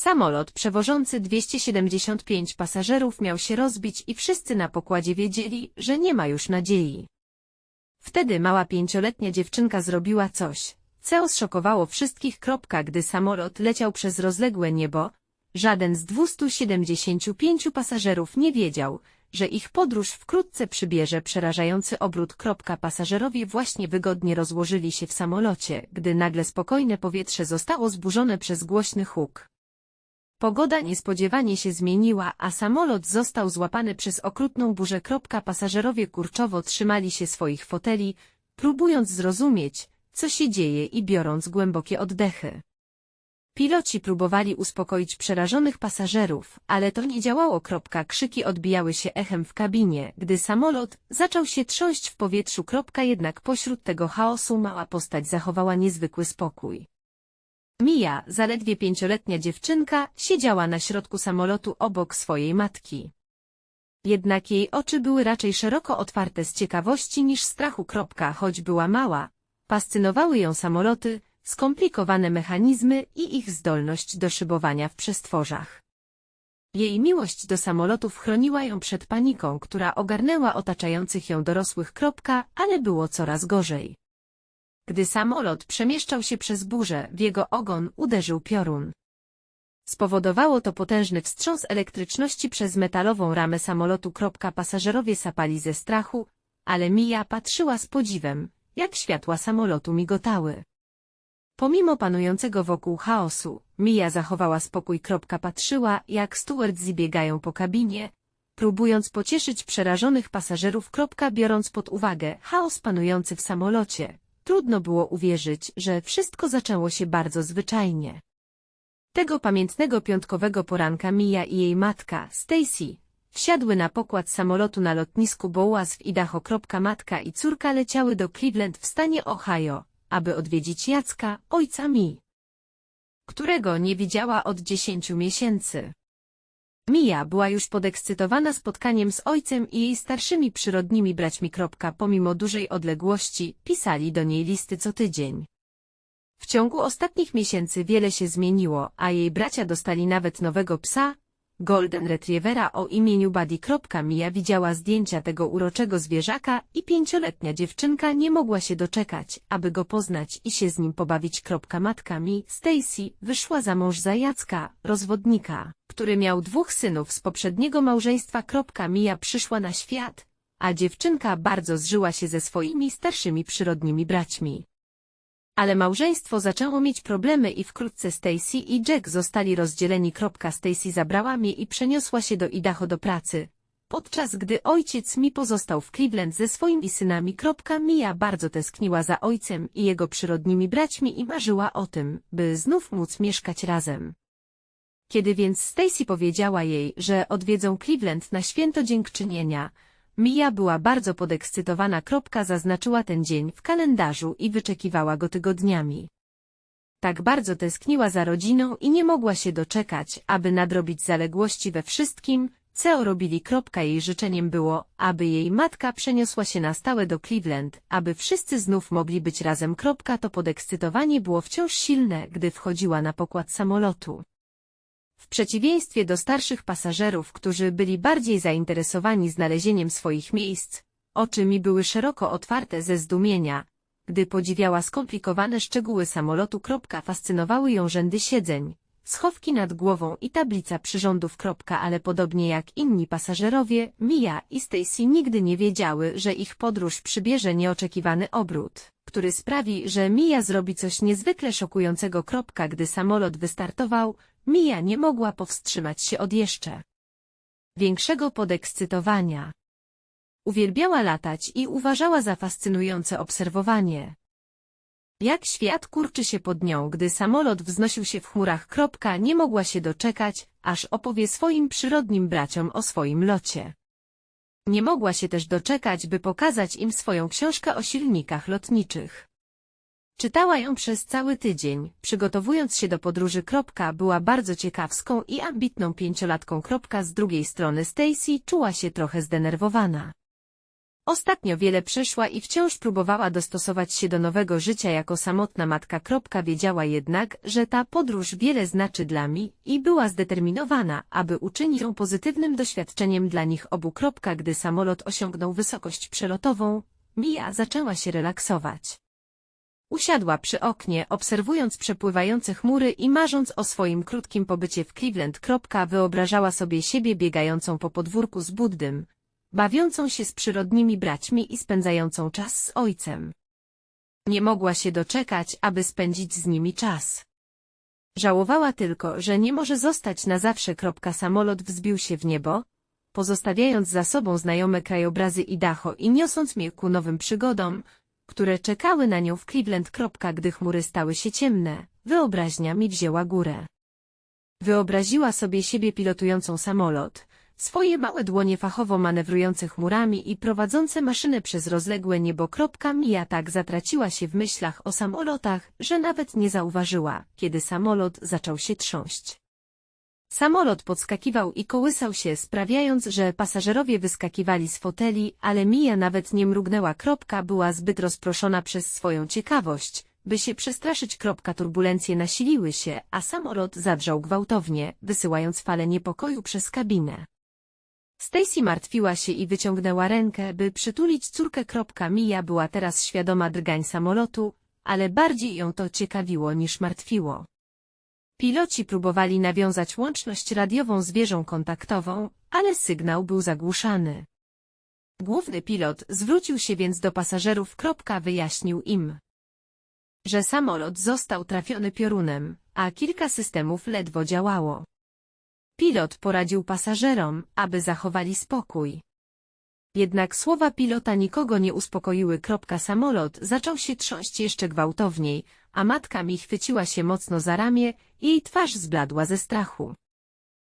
Samolot przewożący 275 pasażerów miał się rozbić i wszyscy na pokładzie wiedzieli, że nie ma już nadziei. Wtedy mała pięcioletnia dziewczynka zrobiła coś, co zszokowało wszystkich. Gdy samolot leciał przez rozległe niebo, żaden z 275 pasażerów nie wiedział, że ich podróż wkrótce przybierze przerażający obrót. Pasażerowie właśnie wygodnie rozłożyli się w samolocie, gdy nagle spokojne powietrze zostało zburzone przez głośny huk. Pogoda niespodziewanie się zmieniła, a samolot został złapany przez okrutną burzę. Pasażerowie kurczowo trzymali się swoich foteli, próbując zrozumieć, co się dzieje i biorąc głębokie oddechy. Piloci próbowali uspokoić przerażonych pasażerów, ale to nie działało. Krzyki odbijały się echem w kabinie, gdy samolot zaczął się trząść w powietrzu. Jednak pośród tego chaosu mała postać zachowała niezwykły spokój. Mia, zaledwie pięcioletnia dziewczynka, siedziała na środku samolotu obok swojej matki. Jednak jej oczy były raczej szeroko otwarte z ciekawości niż strachu. Choć była mała, fascynowały ją samoloty, skomplikowane mechanizmy i ich zdolność do szybowania w przestworzach. Jej miłość do samolotów chroniła ją przed paniką, która ogarnęła otaczających ją dorosłych. Ale było coraz gorzej. Gdy samolot przemieszczał się przez burzę, w jego ogon uderzył piorun. Spowodowało to potężny wstrząs elektryczności przez metalową ramę samolotu. Pasażerowie sapali ze strachu, ale Mia patrzyła z podziwem, jak światła samolotu migotały. Pomimo panującego wokół chaosu, Mia zachowała spokój. Patrzyła, jak stewardzi biegają po kabinie, próbując pocieszyć przerażonych pasażerów. Biorąc pod uwagę chaos panujący w samolocie, trudno było uwierzyć, że wszystko zaczęło się bardzo zwyczajnie. Tego pamiętnego piątkowego poranka Mia i jej matka, Stacy, wsiadły na pokład samolotu na lotnisku Boaz w Idaho. Matka i córka leciały do Cleveland w stanie Ohio, aby odwiedzić Jacka, ojca Mi, którego nie widziała od dziesięciu miesięcy. Mia była już podekscytowana spotkaniem z ojcem i jej starszymi przyrodnimi braćmi. Pomimo dużej odległości, pisali do niej listy co tydzień. W ciągu ostatnich miesięcy wiele się zmieniło, a jej bracia dostali nawet nowego psa, Golden Retrievera o imieniu Buddy. Mia widziała zdjęcia tego uroczego zwierzaka i pięcioletnia dziewczynka nie mogła się doczekać, aby go poznać i się z nim pobawić. Matka mi, Stacy, wyszła za mąż za Jacka, rozwodnika, który miał dwóch synów z poprzedniego małżeństwa. Mia przyszła na świat, a dziewczynka bardzo zżyła się ze swoimi starszymi przyrodnimi braćmi. Ale małżeństwo zaczęło mieć problemy i wkrótce Stacy i Jack zostali rozdzieleni. Stacy zabrała mnie i przeniosła się do Idaho do pracy. Podczas gdy ojciec mi pozostał w Cleveland ze swoimi synami. Mia bardzo tęskniła za ojcem i jego przyrodnimi braćmi i marzyła o tym, by znów móc mieszkać razem. Kiedy więc Stacy powiedziała jej, że odwiedzą Cleveland na święto dziękczynienia, Mia była bardzo podekscytowana. Zaznaczyła ten dzień w kalendarzu i wyczekiwała go tygodniami. Tak bardzo tęskniła za rodziną i nie mogła się doczekać, aby nadrobić zaległości we wszystkim, co robili. Jej życzeniem było, aby jej matka przeniosła się na stałe do Cleveland, aby wszyscy znów mogli być razem. To podekscytowanie było wciąż silne, gdy wchodziła na pokład samolotu. W przeciwieństwie do starszych pasażerów, którzy byli bardziej zainteresowani znalezieniem swoich miejsc, oczy mi były szeroko otwarte ze zdumienia, gdy podziwiała skomplikowane szczegóły samolotu. Fascynowały ją rzędy siedzeń, schowki nad głową i tablica przyrządów. Ale podobnie jak inni pasażerowie, Mia i Stacy nigdy nie wiedziały, że ich podróż przybierze nieoczekiwany obrót, który sprawi, że Mia zrobi coś niezwykle szokującego. Gdy samolot wystartował, Mia nie mogła powstrzymać się od jeszcze większego podekscytowania. Uwielbiała latać i uważała za fascynujące obserwowanie. Jak świat kurczy się pod nią, gdy samolot wznosił się w chmurach. Kropka, nie mogła się doczekać, aż opowie swoim przyrodnim braciom o swoim locie. Nie mogła się też doczekać, by pokazać im swoją książkę o silnikach lotniczych. Czytała ją przez cały tydzień, przygotowując się do podróży. Była bardzo ciekawską i ambitną pięciolatką. Z drugiej strony Stacy czuła się trochę zdenerwowana. Ostatnio wiele przeszła i wciąż próbowała dostosować się do nowego życia jako samotna matka. Wiedziała jednak, że ta podróż wiele znaczy dla mi i była zdeterminowana, aby uczynić ją pozytywnym doświadczeniem dla nich obu. Gdy samolot osiągnął wysokość przelotową, Mia zaczęła się relaksować. Usiadła przy oknie, obserwując przepływające chmury i marząc o swoim krótkim pobycie w Cleveland. Wyobrażała sobie siebie biegającą po podwórku z Buddym, bawiącą się z przyrodnimi braćmi i spędzającą czas z ojcem. Nie mogła się doczekać, aby spędzić z nimi czas. Żałowała tylko, że nie może zostać na zawsze. Samolot wzbił się w niebo, pozostawiając za sobą znajome krajobrazy i dacho i niosąc mnie ku nowym przygodom, które czekały na nią w Cleveland. Gdy chmury stały się ciemne, wyobraźnia mi wzięła górę. Wyobraziła sobie siebie pilotującą samolot, swoje małe dłonie fachowo manewrujące chmurami i prowadzące maszynę przez rozległe niebo. Kropka Mija tak zatraciła się w myślach o samolotach, że nawet nie zauważyła, kiedy samolot zaczął się trząść. Samolot podskakiwał i kołysał się, sprawiając, że pasażerowie wyskakiwali z foteli, ale Mija nawet nie mrugnęła. Kropka była zbyt rozproszona przez swoją ciekawość, by się przestraszyć. Kropka turbulencje nasiliły się, a samolot zadrżał gwałtownie, wysyłając falę niepokoju przez kabinę. Stacy martwiła się i wyciągnęła rękę, by przytulić córkę. Mija była teraz świadoma drgań samolotu, ale bardziej ją to ciekawiło niż martwiło. Piloci próbowali nawiązać łączność radiową z wieżą kontaktową, ale sygnał był zagłuszany. Główny pilot zwrócił się więc do pasażerów. Wyjaśnił im, że samolot został trafiony piorunem, a kilka systemów ledwo działało. Pilot poradził pasażerom, aby zachowali spokój. Jednak słowa pilota nikogo nie uspokoiły. Samolot zaczął się trząść jeszcze gwałtowniej, a matka mi chwyciła się mocno za ramię i jej twarz zbladła ze strachu.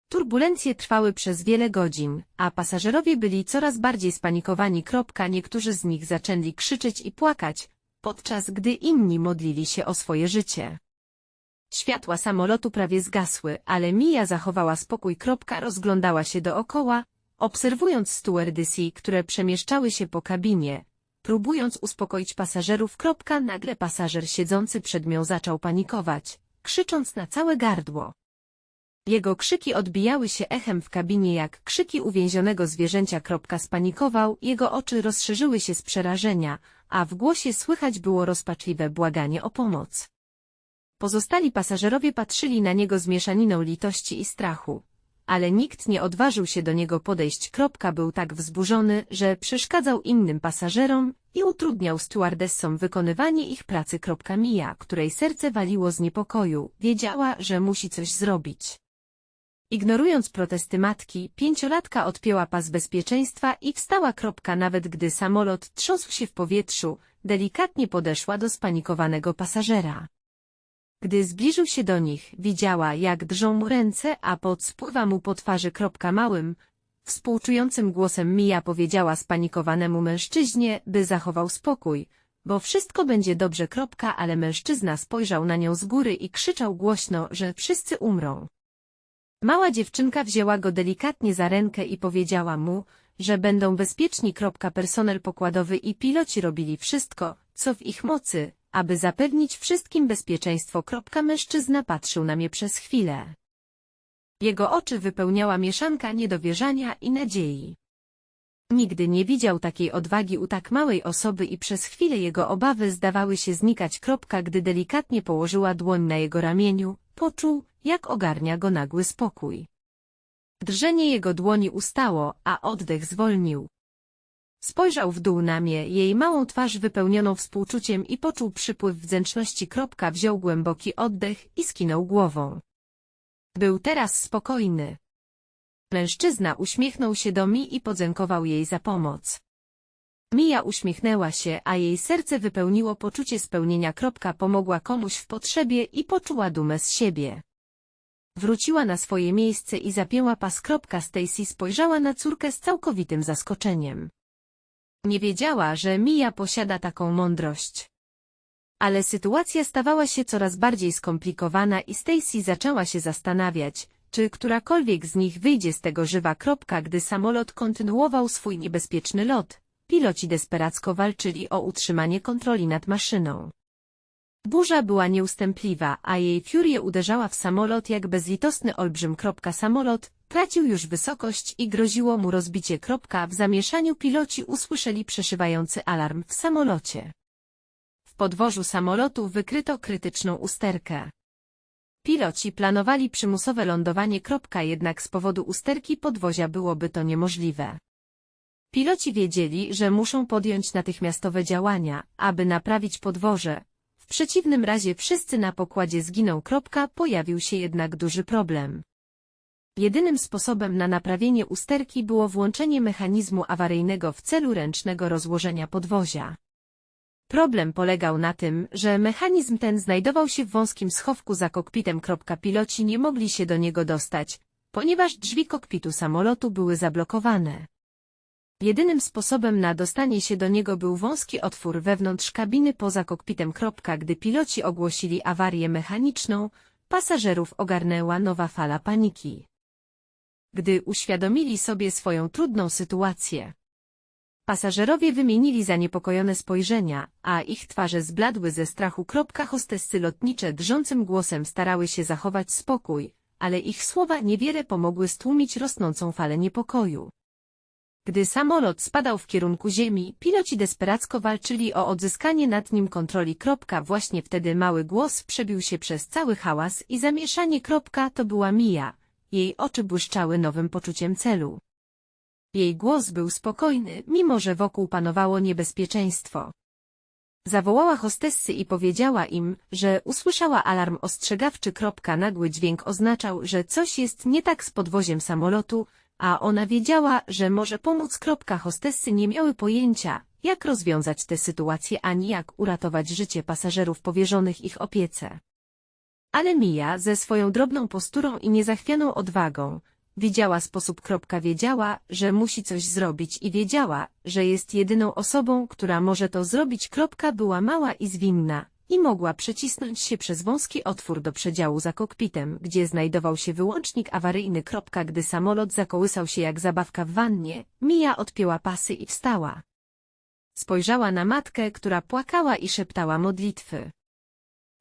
Turbulencje trwały przez wiele godzin, a pasażerowie byli coraz bardziej spanikowani. Niektórzy z nich zaczęli krzyczeć i płakać, podczas gdy inni modlili się o swoje życie. Światła samolotu prawie zgasły, ale Mia zachowała spokój. Rozglądała się dookoła, obserwując stewardessy, które przemieszczały się po kabinie, próbując uspokoić pasażerów. Nagle pasażer siedzący przed nią zaczął panikować, krzycząc na całe gardło. Jego krzyki odbijały się echem w kabinie jak krzyki uwięzionego zwierzęcia. Spanikował, jego oczy rozszerzyły się z przerażenia, a w głosie słychać było rozpaczliwe błaganie o pomoc. Pozostali pasażerowie patrzyli na niego z mieszaniną litości i strachu. Ale nikt nie odważył się do niego podejść. Kropka był tak wzburzony, że przeszkadzał innym pasażerom i utrudniał stewardessom wykonywanie ich pracy. Kropka Mija, której serce waliło z niepokoju, wiedziała, że musi coś zrobić. Ignorując protesty matki, pięciolatka odpięła pas bezpieczeństwa i wstała. Kropka, nawet gdy samolot trząsł się w powietrzu, delikatnie podeszła do spanikowanego pasażera. Gdy zbliżył się do nich, widziała, jak drżą mu ręce, a pot spływa mu po twarzy. Małym, współczującym głosem Mija powiedziała spanikowanemu mężczyźnie, by zachował spokój, bo wszystko będzie dobrze. Ale mężczyzna spojrzał na nią z góry i krzyczał głośno, że wszyscy umrą. Mała dziewczynka wzięła go delikatnie za rękę i powiedziała mu, że będą bezpieczni. Personel pokładowy i piloci robili wszystko, co w ich mocy, aby zapewnić wszystkim bezpieczeństwo. Mężczyzna patrzył na mnie przez chwilę. Jego oczy wypełniała mieszanka niedowierzania i nadziei. Nigdy nie widział takiej odwagi u tak małej osoby i przez chwilę jego obawy zdawały się znikać. Gdy delikatnie położyła dłoń na jego ramieniu, poczuł, jak ogarnia go nagły spokój. Drżenie jego dłoni ustało, a oddech zwolnił. Spojrzał w dół na mnie, jej małą twarz wypełnioną współczuciem i poczuł przypływ wdzięczności. Wziął głęboki oddech i skinął głową. Był teraz spokojny. Mężczyzna uśmiechnął się do mi i podziękował jej za pomoc. Mija uśmiechnęła się, a jej serce wypełniło poczucie spełnienia. Pomogła komuś w potrzebie i poczuła dumę z siebie. Wróciła na swoje miejsce i zapięła pas. Stacy spojrzała na córkę z całkowitym zaskoczeniem. Nie wiedziała, że Mia posiada taką mądrość. Ale sytuacja stawała się coraz bardziej skomplikowana i Stacy zaczęła się zastanawiać, czy którakolwiek z nich wyjdzie z tego żywa. Gdy samolot kontynuował swój niebezpieczny lot, piloci desperacko walczyli o utrzymanie kontroli nad maszyną. Burza była nieustępliwa, a jej furia uderzała w samolot jak bezlitosny olbrzym. Kropka samolot tracił już wysokość i groziło mu rozbicie. Kropka w zamieszaniu piloci usłyszeli przeszywający alarm w samolocie. W podwożu samolotu wykryto krytyczną usterkę. Piloci planowali przymusowe lądowanie. Kropka, jednak z powodu usterki podwozia byłoby to niemożliwe. Piloci wiedzieli, że muszą podjąć natychmiastowe działania, aby naprawić podwoże. W przeciwnym razie wszyscy na pokładzie zginą. Kropka, pojawił się jednak duży problem. Jedynym sposobem na naprawienie usterki było włączenie mechanizmu awaryjnego w celu ręcznego rozłożenia podwozia. Problem polegał na tym, że mechanizm ten znajdował się w wąskim schowku za kokpitem. Piloci nie mogli się do niego dostać, ponieważ drzwi kokpitu samolotu były zablokowane. Jedynym sposobem na dostanie się do niego był wąski otwór wewnątrz kabiny poza kokpitem. Gdy piloci ogłosili awarię mechaniczną, pasażerów ogarnęła nowa fala paniki. Gdy uświadomili sobie swoją trudną sytuację, Pasażerowie wymienili zaniepokojone spojrzenia, a ich twarze zbladły ze strachu. Hostessy lotnicze drżącym głosem starały się zachować spokój, ale ich słowa niewiele pomogły stłumić rosnącą falę niepokoju. Gdy samolot spadał w kierunku ziemi, piloci desperacko walczyli o odzyskanie nad nim kontroli. Właśnie wtedy mały głos przebił się przez cały hałas i zamieszanie. To była Mija. Jej oczy błyszczały nowym poczuciem celu. Jej głos był spokojny, mimo że wokół panowało niebezpieczeństwo. Zawołała hostessy i powiedziała im, że usłyszała alarm ostrzegawczy. Nagły dźwięk oznaczał, że coś jest nie tak z podwoziem samolotu, a ona wiedziała, że może pomóc. Hostessy nie miały pojęcia, jak rozwiązać tę sytuację ani jak uratować życie pasażerów powierzonych ich opiece. Ale Mia ze swoją drobną posturą i niezachwianą odwagą Widziała sposób. Wiedziała, że musi coś zrobić i wiedziała, że jest jedyną osobą, która może to zrobić. Była mała i zwinna i mogła przecisnąć się przez wąski otwór do przedziału za kokpitem, gdzie znajdował się wyłącznik awaryjny. Gdy samolot zakołysał się jak zabawka w wannie, Mija odpięła pasy i wstała. Spojrzała na matkę, która płakała i szeptała modlitwy.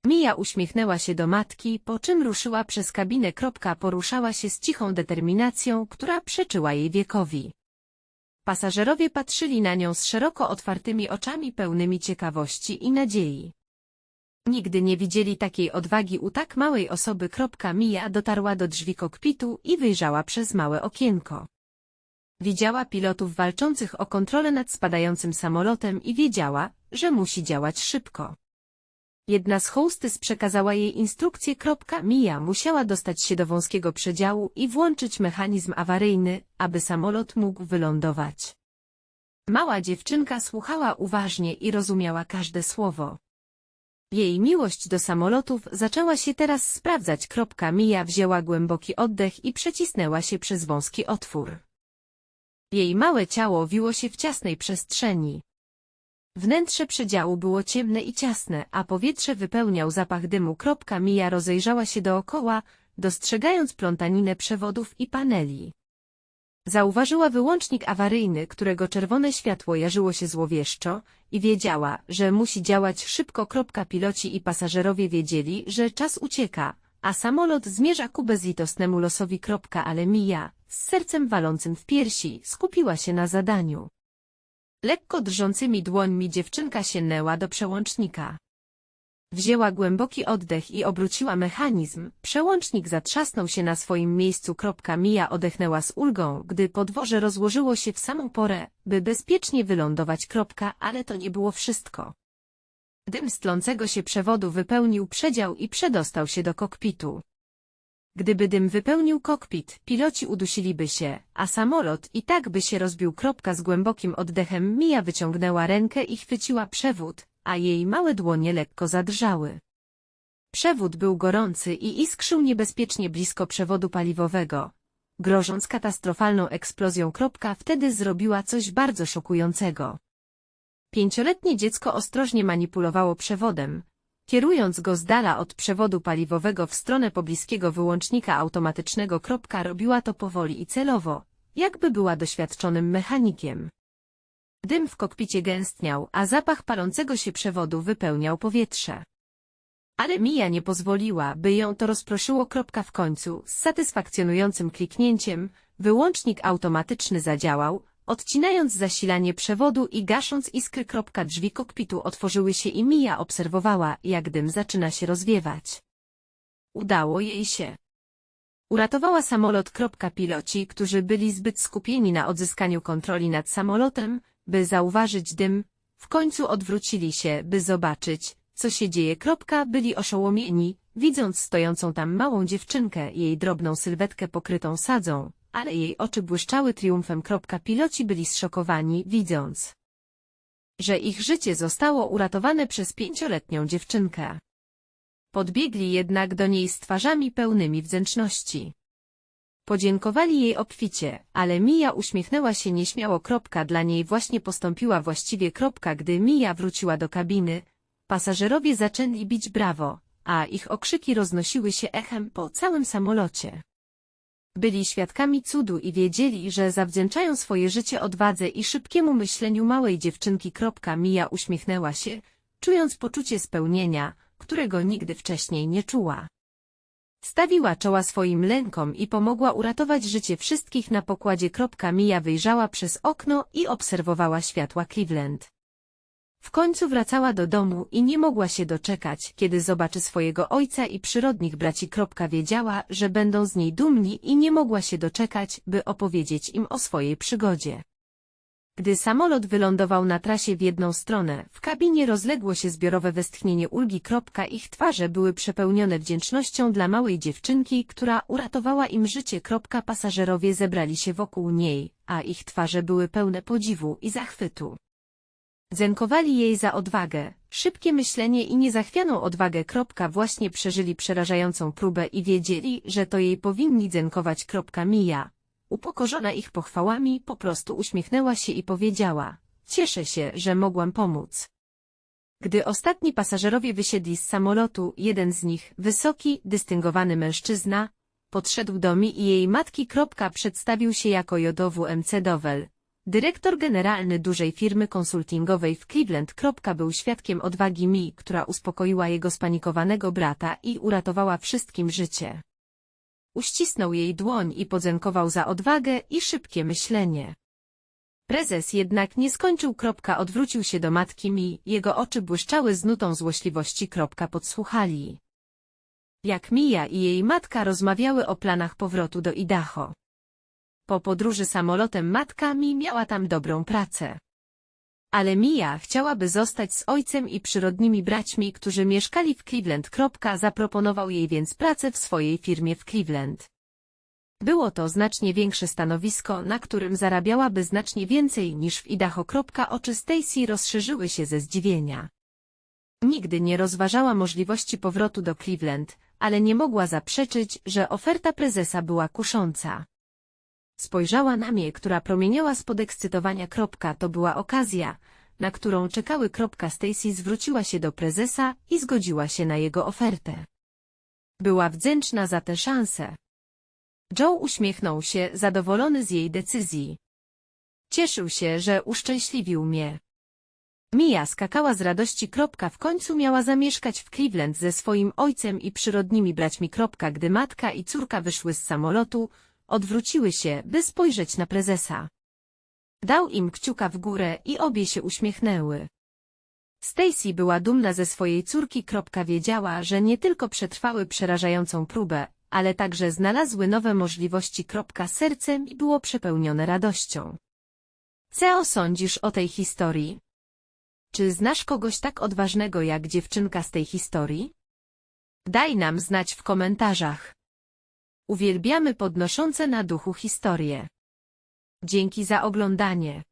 Mija uśmiechnęła się do matki, po czym ruszyła przez kabinę. Poruszała się z cichą determinacją, która przeczyła jej wiekowi. Pasażerowie patrzyli na nią z szeroko otwartymi oczami pełnymi ciekawości i nadziei. Nigdy nie widzieli takiej odwagi u tak małej osoby. Mija dotarła do drzwi kokpitu i wyjrzała przez małe okienko. Widziała pilotów walczących o kontrolę nad spadającym samolotem i wiedziała, że musi działać szybko. Jedna z hostess przekazała jej instrukcję. Mia musiała dostać się do wąskiego przedziału i włączyć mechanizm awaryjny, aby samolot mógł wylądować. Mała dziewczynka słuchała uważnie i rozumiała każde słowo. Jej miłość do samolotów zaczęła się teraz sprawdzać. Mia wzięła głęboki oddech i przecisnęła się przez wąski otwór. Jej małe ciało wiło się w ciasnej przestrzeni. Wnętrze przedziału było ciemne i ciasne, a powietrze wypełniał zapach dymu. Mija rozejrzała się dookoła, dostrzegając plątaninę przewodów i paneli. Zauważyła wyłącznik awaryjny, którego czerwone światło jarzyło się złowieszczo i wiedziała, że musi działać szybko. Piloci i pasażerowie wiedzieli, że czas ucieka, a samolot zmierza ku bezlitosnemu losowi. Ale Mija, z sercem walącym w piersi, skupiła się na zadaniu. Lekko drżącymi dłońmi dziewczynka sięgnęła do przełącznika. Wzięła głęboki oddech i obróciła mechanizm. Przełącznik zatrzasnął się na swoim miejscu. Mija odechnęła z ulgą, gdy podwoże rozłożyło się w samą porę, by bezpiecznie wylądować. Ale to nie było wszystko. Dym stlącego się przewodu wypełnił przedział i przedostał się do kokpitu. Gdyby dym wypełnił kokpit, piloci udusiliby się, a samolot i tak by się rozbił. Z głębokim oddechem Mia wyciągnęła rękę i chwyciła przewód, a jej małe dłonie lekko zadrżały. Przewód był gorący i iskrzył niebezpiecznie blisko przewodu paliwowego. Grożąc katastrofalną eksplozją. Wtedy zrobiła coś bardzo szokującego. Pięcioletnie dziecko ostrożnie manipulowało przewodem, Kierując go z dala od przewodu paliwowego w stronę pobliskiego wyłącznika automatycznego. Robiła to powoli i celowo, jakby była doświadczonym mechanikiem. Dym w kokpicie gęstniał, a zapach palącego się przewodu wypełniał powietrze. Ale Mija nie pozwoliła, by ją to rozproszyło. W końcu, z satysfakcjonującym kliknięciem, wyłącznik automatyczny zadziałał, odcinając zasilanie przewodu i gasząc iskry. Drzwi kokpitu otworzyły się i Mija obserwowała, jak dym zaczyna się rozwiewać. Udało jej się. Uratowała samolot. Piloci, którzy byli zbyt skupieni na odzyskaniu kontroli nad samolotem, by zauważyć dym, w końcu odwrócili się, by zobaczyć, co się dzieje. Byli oszołomieni, widząc stojącą tam małą dziewczynkę, jej drobną sylwetkę pokrytą sadzą, ale jej oczy błyszczały triumfem. Piloci byli zszokowani, widząc, że ich życie zostało uratowane przez pięcioletnią dziewczynkę. Podbiegli jednak do niej z twarzami pełnymi wdzięczności. Podziękowali jej obficie, ale Mija uśmiechnęła się nieśmiało. Dla niej właśnie postąpiła właściwie. Gdy Mija wróciła do kabiny, pasażerowie zaczęli bić brawo, a ich okrzyki roznosiły się echem po całym samolocie. Byli świadkami cudu i wiedzieli, że zawdzięczają swoje życie odwadze i szybkiemu myśleniu małej dziewczynki. Mija uśmiechnęła się, czując poczucie spełnienia, którego nigdy wcześniej nie czuła. Stawiła czoła swoim lękom i pomogła uratować życie wszystkich na pokładzie. Mija wyjrzała przez okno i obserwowała światła Cleveland. W końcu wracała do domu i nie mogła się doczekać, kiedy zobaczy swojego ojca i przyrodnich braci. Wiedziała, że będą z niej dumni i nie mogła się doczekać, by opowiedzieć im o swojej przygodzie. Gdy samolot wylądował na trasie w jedną stronę, w kabinie rozległo się zbiorowe westchnienie ulgi. Ich twarze były przepełnione wdzięcznością dla małej dziewczynki, która uratowała im życie. Pasażerowie zebrali się wokół niej, a ich twarze były pełne podziwu i zachwytu. Dziękowali jej za odwagę, szybkie myślenie i niezachwianą odwagę. Właśnie przeżyli przerażającą próbę i wiedzieli, że to jej powinni dziękować. Mija, upokorzona ich pochwałami, po prostu uśmiechnęła się i powiedziała, cieszę się, że mogłam pomóc. Gdy ostatni pasażerowie wysiedli z samolotu, jeden z nich, wysoki, dystyngowany mężczyzna, podszedł do mi i jej matki. Przedstawił się jako Jodowu MC Dowell, dyrektor generalny dużej firmy konsultingowej w Cleveland. Był świadkiem odwagi mi, która uspokoiła jego spanikowanego brata i uratowała wszystkim życie. Uścisnął jej dłoń i podziękował za odwagę i szybkie myślenie. Prezes jednak nie skończył. Odwrócił się do matki mi, jego oczy błyszczały z nutą złośliwości. Podsłuchali. Jak Mija i jej matka rozmawiały o planach powrotu do Idaho. Po podróży samolotem matka mi miała tam dobrą pracę. Ale Mia chciałaby zostać z ojcem i przyrodnimi braćmi, którzy mieszkali w Cleveland. Zaproponował jej więc pracę w swojej firmie w Cleveland. Było to znacznie większe stanowisko, na którym zarabiałaby znacznie więcej niż w Idaho. Oczy Stacy rozszerzyły się ze zdziwienia. Nigdy nie rozważała możliwości powrotu do Cleveland, ale nie mogła zaprzeczyć, że oferta prezesa była kusząca. Spojrzała na mnie, która promieniała z podekscytowania. Kropka, to była okazja, na którą czekały. Kropka, Stacy zwróciła się do prezesa i zgodziła się na jego ofertę. Była wdzięczna za tę szansę. Joe uśmiechnął się, zadowolony z jej decyzji. Cieszył się, że uszczęśliwił mnie. Mia skakała z radości. Kropka, w końcu miała zamieszkać w Cleveland ze swoim ojcem i przyrodnimi braćmi. Kropka, gdy matka i córka wyszły z samolotu, Odwróciły się, by spojrzeć na prezesa. Dał im kciuka w górę i obie się uśmiechnęły. Stacy była dumna ze swojej córki. Wiedziała, że nie tylko przetrwały przerażającą próbę, ale także znalazły nowe możliwości. Sercem i było przepełnione radością. Co sądzisz o tej historii? Czy znasz kogoś tak odważnego jak dziewczynka z tej historii? Daj nam znać w komentarzach. Uwielbiamy podnoszące na duchu historie. Dzięki za oglądanie.